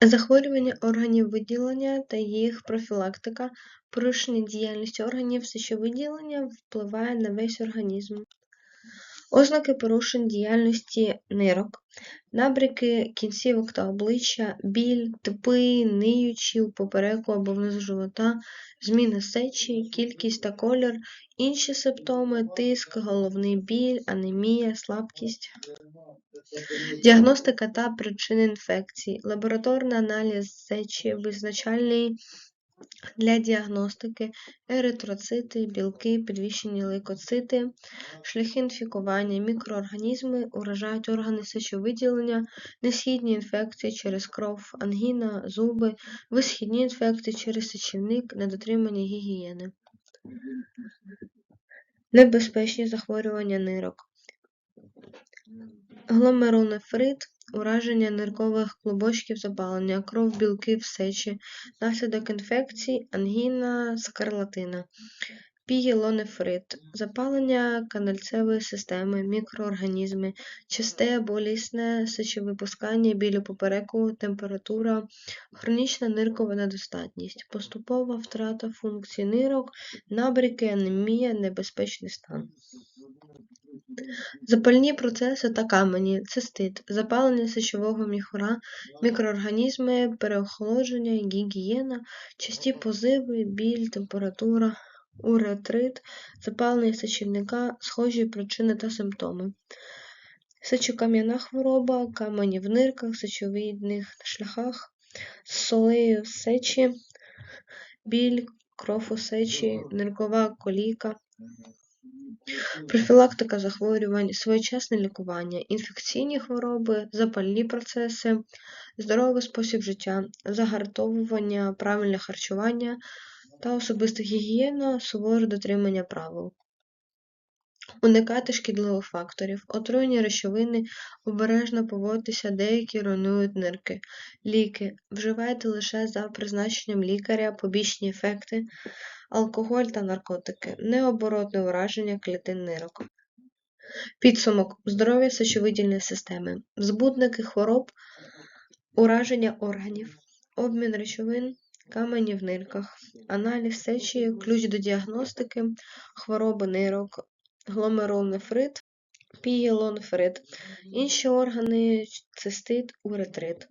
Захворювання органів виділення та їх профілактика, порушення діяльності органів сечовиділення впливає на весь організм. Ознаки порушень діяльності нирок, набряки кінцівок та обличчя, біль, тупий, ниючі у попереку або внизу живота, зміна сечі, кількість та колір, інші симптоми, тиск, головний біль, анемія, слабкість. Діагностика та причини інфекцій. Лабораторний аналіз сечі визначальний для діагностики, еритроцити, білки, підвищені лейкоцити, шляхи інфікування, мікроорганізми уражають органи сечовиділення, несхідні інфекції через кров, ангіна, зуби, висхідні інфекції через сечівник, недотримання гігієни. Небезпечні захворювання нирок. Гломерулонефрит, ураження ниркових клубочків запалення, кров, білки в сечі, наслідок інфекцій, ангіна, скарлатина. Пієлонефрит, запалення канальцевої системи, мікроорганізми, часте болісне сечовипускання, біль у попереку, температура, хронічна ниркова недостатність, поступова втрата функцій нирок, набряки, анемія, небезпечний стан. Запальні процеси та камені, цистит, запалення сечового міхура, мікроорганізми, переохолодження, гігієна, часті позиви, біль, температура, уретрит, запалення сечівника, схожі причини та симптоми. Сечокам'яна хвороба, камені в нирках, сечовидних шляхах, з солею сечі, біль, кров у сечі, ниркова коліка. Профілактика захворювань, своєчасне лікування, інфекційні хвороби, запальні процеси, здоровий спосіб життя, загартовування, правильне харчування та особиста гігієна, суворе дотримання правил. Уникати шкідливих факторів, отруєнні речовини, обережно поводьтеся, деякі руйнують нирки. Ліки. Вживайте лише за призначенням лікаря, побічні ефекти, алкоголь та наркотики, необоротне ураження клітин нирок. Підсумок. Здоров'я сечовидільної системи, збудники хвороб, ураження органів, обмін речовин, камені в нирках, аналіз сечі, ключ до діагностики, хвороби нирок, гломерулонефрит, пієлонефрит, інші органи, цистит, уретрит.